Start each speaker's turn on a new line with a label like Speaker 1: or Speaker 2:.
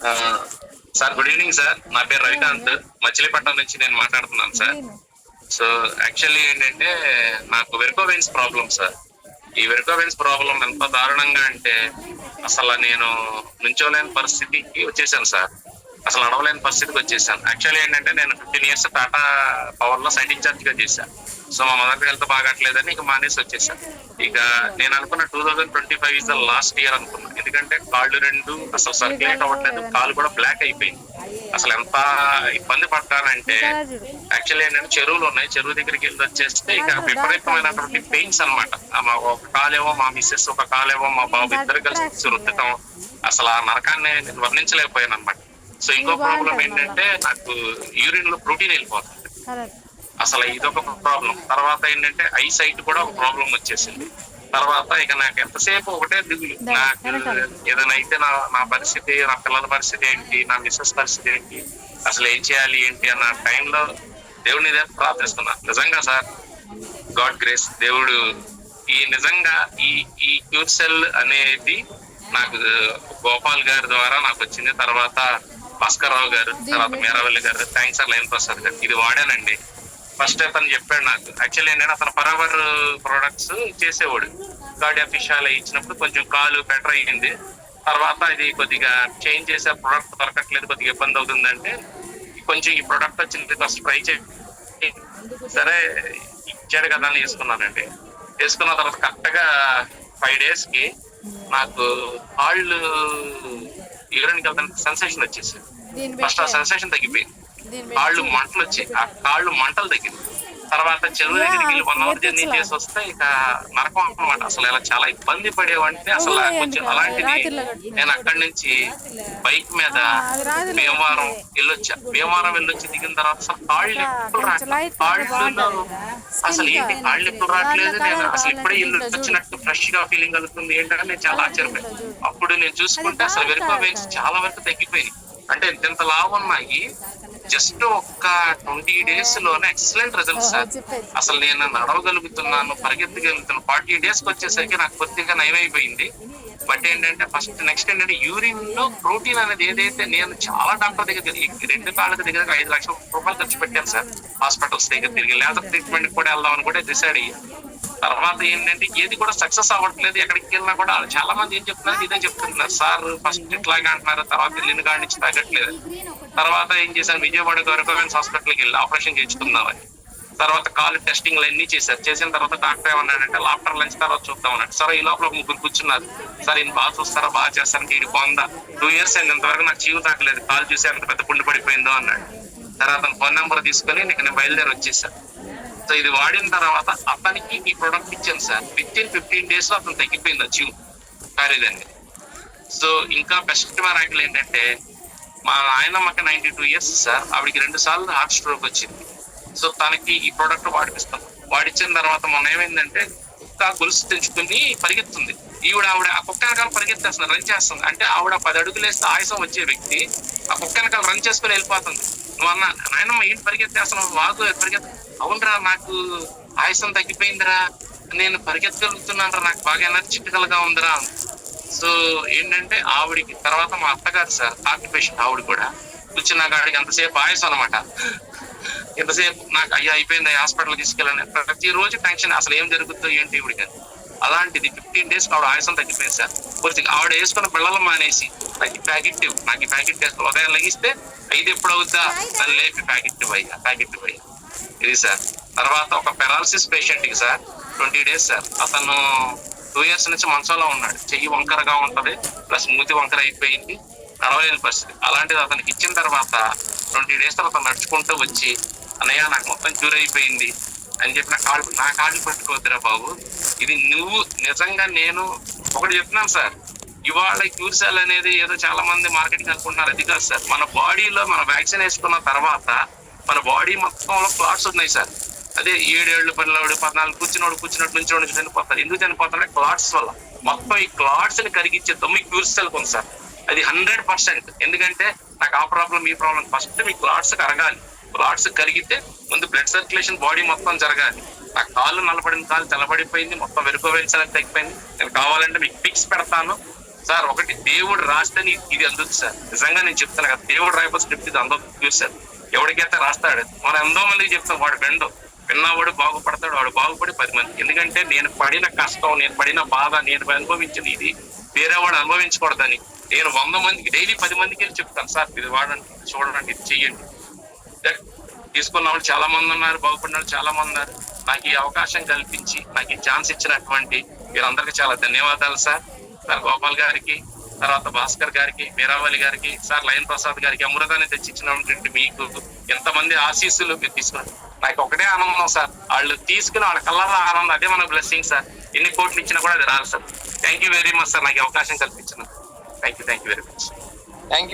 Speaker 1: Sir good evening sir. నా పేరు రవికాంత్. మచిలీపట్నం నుంచి నేను మాట్లాడుతున్నాను సార్. సో యాక్చువల్లీ ఏంటంటే నాకు వెరికోవెన్స్ ప్రాబ్లం సార్. ఈ వెరికోవెన్స్ ప్రాబ్లం ఎంత దారుణంగా అంటే అసలు నేను నుంచోలేని పరిస్థితికి వచ్చేసాను సార్. అసలు నడవలేని పరిస్థితికి వచ్చేసాను. యాక్చువల్లీ ఏంటంటే నేను ఫిఫ్టీన్ ఇయర్స్ టాటా పవర్ లో సైట్ ఇన్ఛార్జ్గా చేశాను సో మా మదర్ హెల్త్ బాగట్లేదని ఇక మానేసి వచ్చేసాను ఇక నేను అనుకున్న two thousand twenty five is the last year అనుకున్నా. ఎందుకంటే కాళ్ళు రెండు అసలు సర్క్యులేట్ అవ్వట్లేదు. కాళ్ళు కూడా బ్లాక్ అయిపోయింది. అసలు ఎంత ఇబ్బంది పడ్డానంటే యాక్చువల్లీ ఏంటంటే చెరువులు ఉన్నాయి. చెరువు దగ్గరికి వెళ్ళి వచ్చేస్తే ఇక విపరీతమైనటువంటి పెయిన్స్ అనమాట ఒక కాలేమో మా మిస్సెస్ ఒక కాలేమో మా బాబు ఇద్దరు కలిసి రుద్దటం అసలు ఆ నరకాన్ని నేను వర్ణించలేకపోయాను అనమాట సో ఇంకో ప్రాబ్లం ఏంటంటే నాకు యూరిన్లో ప్రోటీన్ వెళ్ళిపోతుంది. అసలు ఇదొక ప్రాబ్లం తర్వాత ఏంటంటే ఐ సైట్ కూడా ఒక ప్రాబ్లం వచ్చేసింది. తర్వాత ఇక నాకు ఎంతసేపు ఒకటే దిగులు. నాకు ఏదైనా అయితే నా నా పరిస్థితి నా పిల్లల పరిస్థితి ఏంటి నా మిస్సెస్ పరిస్థితి ఏంటి అసలు ఏం చేయాలి ఏంటి అన్న టైంలో దేవుడిని ఇదే ప్రార్థిస్తున్నా. నిజంగా సార్ గాడ్ గ్రేస్ దేవుడు ఈ నిజంగా ఈ ఈ క్యూర్ సెల్ అనేది నాకు గోపాల్ గారి ద్వారా నాకు వచ్చింది. తర్వాత భాస్కర్ రావు గారు తర్వాత మీరావల్లి గారు థ్యాంక్స్ సార్ లైన్ ప్రసాద్ గారు. ఇది వాడానండి. ఫస్ట్ అతను చెప్పాడు నాకు. యాక్చువల్లీ ఏంటంటే అతను పరవర్ ప్రొడక్ట్స్ చేసేవాడు. గాడి అఫిషియల్ ఇచ్చినప్పుడు కొంచెం కాలు బెటర్ అయ్యింది. తర్వాత ఇది కొద్దిగా చేంజ్ చేసే ప్రొడక్ట్ దొరకట్లేదు కొద్దిగా ఇబ్బంది అవుతుందంటే కొంచెం ఈ ప్రొడక్ట్ వచ్చింది ఫస్ట్ ట్రై చేయి సరే ఇచ్చాడు కదా అని తీసుకున్నానండి తీసుకున్న తర్వాత కరెక్ట్గా ఫైవ్ డేస్కి నాకు కాళ్ళు యూరిన్ వెళ్తానికి సెన్సేషన్ వచ్చేసింది.
Speaker 2: దీని
Speaker 1: ఫస్ట్ ఆ సెన్సేషన్ తగ్గిపోయింది. కాళ్ళు మంటలు వచ్చాయి ఆ కాళ్ళు మంటలు తగ్గింది తర్వాత చెరువు దగ్గరికి వెళ్ళి వన్ అవర్ జర్నీ చేసి వస్తే ఇక నరకం అనమాట అసలు ఇలా చాలా ఇబ్బంది పడేవంటే అసలు కొంచెం అలాంటిది నేను అక్కడి నుంచి బైక్ మీద భీమవరం వెళ్ళొచ్చా. భీమవరం వెళ్ళొచ్చి దిగిన తర్వాత అసలు కాళ్ళు ఎప్పుడు రావట్లేదు కాళ్ళు అసలు ఏంటి? కాళ్ళు ఎప్పుడు రావట్లేదు నేను. అసలు ఇప్పుడే ఇల్లు వచ్చినట్టు ఫ్రెష్గా ఫీలింగ్ కలుగుతుంది. ఏంటంటే నేను చాలా ఆశ్చర్యపోయాను. అప్పుడు నేను చూసుకుంటే అసలు వెయిన్స్ చాలా వరకు తగ్గిపోయింది అంటే ఇంత లావు ఉన్నాయి. జస్ట్ ఒక్క ట్వంటీ డేస్లోనే ఎక్సలెంట్ రిజల్ట్ సార్. అసలు నేను నడవగలుగుతున్నాను పరిగెత్తగలుగుతున్నాను. ఫార్టీ డేస్కి వచ్చేసరికి నాకు కొద్దిగా నయమైపోయింది. బట్ ఏంటంటే ఫస్ట్ నెక్స్ట్ ఏంటంటే యూరిన్లో ప్రోటీన్ అనేది ఏదైతే నేను చాలా డాక్టర్ దగ్గర రెండు కాళ్ళకి దగ్గర ఐదు లక్షల రూపాయలు ఖర్చు పెట్టాను సార్. హాస్పిటల్స్ దగ్గర తిరిగి లేజర్ ట్రీట్మెంట్ కూడా వెళ్దామని కూడా డిసైడ్ అయ్యాను తర్వాత ఏంటంటే ఏది కూడా సక్సెస్ అవ్వట్లేదు ఎక్కడికి వెళ్ళినా కూడా చాలా మంది ఏం చెప్తున్నారు ఇదే చెప్తున్నారు. సార్ ఫస్ట్ ఇట్లాగే అంటున్నారు తర్వాత వెళ్ళిన కాడి నుంచి తగ్గట్లేదు తర్వాత ఏం చేశాను విజయవాడ గవర్నమెంట్ హాస్పిటల్కి వెళ్ళి ఆపరేషన్ చేయించుకుందామని. తర్వాత కాలు టెస్టింగ్లు అన్ని చేశారు. చేసిన తర్వాత డాక్టర్ ఏమన్నాడంటే ఆఫ్టర్ లంచ్ తర్వాత చూద్దాం అన్నాడు. సరే ఈ లోపల ముగ్గురు కూర్చున్నారు. సరే ఈయన బాగా చూస్తారా? బాగా చేస్తారా? ఇది బాగుందా టూ ఇయర్స్ అయింది. ఇంతవరకు నాకు చీవు తాకలేదు. కాలు చూసి ఎంత పెద్ద పుండు పడిపోయిందో అన్నాడు. తర్వాత ఫోన్ నెంబర్ తీసుకొని నీకు నేను బయలుదేరి వచ్చేసాను సో ఇది వాడిన తర్వాత అతనికి ఈ ప్రొడక్ట్ ఇచ్చాను సార్. విత్ ఇన్ ఫిఫ్టీన్ డేస్లో అతను తగ్గిపోయింది అచీవ్ ఖరీదండి సో ఇంకా బెస్ట్ మరాకిల్ ఏంటంటే మా నాయనమ్మకి నైన్టీ టూ ఇయర్స్ సార్. ఆవిడకి రెండు సార్లు హార్ట్ స్ట్రోక్ వచ్చింది. సో తనకి ఈ ప్రోడక్ట్ వాడిపిస్తాం. వాడిచ్చిన తర్వాత మొన్న ఏమైందంటే కుక్క గొలుసు తెంచుకుని పరిగెత్తుంది. ఈవిడ ఆవిడ ఆ కుక్క రకాలు పరిగెత్తేస్తుంది రన్ చేస్తుంది. అంటే ఆవిడ పది అడుగులు వేస్తే ఆయుసం వచ్చే వ్యక్తి. ఆ కుక్క వెనకాల రన్ చేసుకుని వెళ్ళిపోతుంది. నువ్వు అన్న నాయనమ్మ ఏంటి పరిగెత్తేస్తున్నావు? వాగు పరిగెత్త అవునరా నాకు ఆయుసం తగ్గిపోయిందిరా. నేను పరిగెత్తగలుగుతున్నాను రా నాకు బాగా ఎనర్జెటికల్గా ఉందిరా. సో ఏంటంటే ఆవిడికి తర్వాత మా అత్తగారు సార్ హార్ట్ పేషెంట్ ఆవిడ కూడా కూర్చున్న కాడికి అంతసేపు ఆయుసం అనమాట ఎంతసేపు నాకు అయ్యా అయిపోయింది హాస్పిటల్ తీసుకెళ్ళాను ప్రతి రోజు టెన్షన్ అసలు ఏం జరుగుతుందో ఏంటి ఇవిడికి అలాంటిది ఫిఫ్టీన్ డేస్ ఆవిడ ఆయాసం తగ్గిపోయింది సార్. కొద్దిగా ఆవిడ వేసుకున్న పిల్లలు మానేసి నాకు ఈ ప్యాకెట్ ఇవ్వు నాకు ఈ ప్యాకెట్ వేసుకో ఉదయం లగిస్తే ఐదు ఎప్పుడు అవుద్దా? నన్ను లేపి ప్యాకెట్ పోయా ప్యాకెట్ పోయా ఇది సార్. తర్వాత ఒక పెరాలసిస్ పేషెంట్కి సార్ ట్వంటీ డేస్ సార్. అతను టూ ఇయర్స్ నుంచి మంచంలో ఉన్నాడు. చెయ్యి వంకరగా ఉంటది ప్లస్ మూతి వంకర అయిపోయింది నడవలేని పరిస్థితి. అలాంటిది అతనికి ఇచ్చిన తర్వాత ట్వంటీ డేస్ తర్వాత నడుచుకుంటూ వచ్చి అన్నయ్య నాకు మొత్తం క్యూర్ అయిపోయింది. అని చెప్పి నా కాళ్ళు నా కాళ్ళు పట్టుకోవద్దురా బాబు. ఇది నువ్వు నిజంగా నేను ఒకటి చెప్తున్నాను సార్. ఇవాళ క్యూర్ సెల్ అనేది ఏదో చాలా మంది మార్కెటింగ్ అనుకుంటున్నారు. అది కాదు సార్. మన బాడీలో మన వ్యాక్సిన్ వేసుకున్న తర్వాత మన బాడీ మొత్తంలో క్లాట్స్ ఉన్నాయి సార్. అదే ఏడేళ్ళు పిల్లవాడు పద్నాలుగు కూర్చున్నోడు కూర్చున్నట్టు నుంచి వాడు చనిపోతారు ఎందుకు చనిపోతారంటే క్లాట్స్ వల్ల. మొత్తం ఈ క్లాట్స్ని కరిగించే తొమ్మిది క్యూర్ సెల్ ఉంది సార్. అది హండ్రెడ్ పర్సెంట్. ఎందుకంటే నాకు ఆ ప్రాబ్లం ఈ ప్రాబ్లం. ఫస్ట్ మీ క్లాట్స్ కరగాలి. క్లాట్స్ కలిగితే ముందు బ్లడ్ సర్క్యులేషన్ బాడీ మొత్తం జరగాలి. నా కాళ్ళు నలబడిన కాలు తెల్లబడిపోయింది మొత్తం వెరుకోవేల్సిన తగ్గిపోయింది. నేను కావాలంటే మీకు పిక్స్ పెడతాను. సార్ ఒకటి దేవుడు రాస్తే నీకు ఇది అందుతుంది సార్. నిజంగా నేను చెప్తాను కదా దేవుడు రాయబో స్క్రిప్ట్ ఇది అందదు. సార్. ఎవరికైతే రాస్తాడు మనం ఎంతో మందికి చెప్తాం వాడు బెండు విన్నవాడు బాగుపడతాడు వాడు బాగుపడి పది మంది. ఎందుకంటే నేను పడిన కష్టం నేను పడిన బాధ నేను అనుభవించిన ఇది. వేరే వాడు అనుభవించకూడదని. నేను వంద మందికి డైలీ పది మందికి వెళ్ళి చెప్తాను సార్ ఇది వాడండి చూడండి ఇది చెయ్యండి. తీసుకున్న వాళ్ళు చాలా మంది ఉన్నారు బాగుపడిన వాళ్ళు చాలా మంది ఉన్నారు. నాకు ఈ అవకాశం కల్పించి నాకు ఈ ఛాన్స్ ఇచ్చినటువంటి వీరందరికీ చాలా ధన్యవాదాలు సార్. సార్ గోపాల్ గారికి తర్వాత భాస్కర్ గారికి వీరావళి గారికి సార్ లయన్ ప్రసాద్ గారికి అమృతాన్ని తెచ్చిచ్చినటువంటి మీకు ఎంతమంది ఆశీస్సులు మీరు తీసుకున్నారు. నాకు ఒకటే ఆనందం సార్ వాళ్ళు తీసుకుని వాళ్ళ కళ్ళ ఆనందం అదే మన బ్లెస్సింగ్ సార్. ఎన్ని కోట్లు ఇచ్చినా కూడా అది రాదు sir. Thank you very much sir నాకు ఈ అవకాశం కల్పించిన thank you thank you very much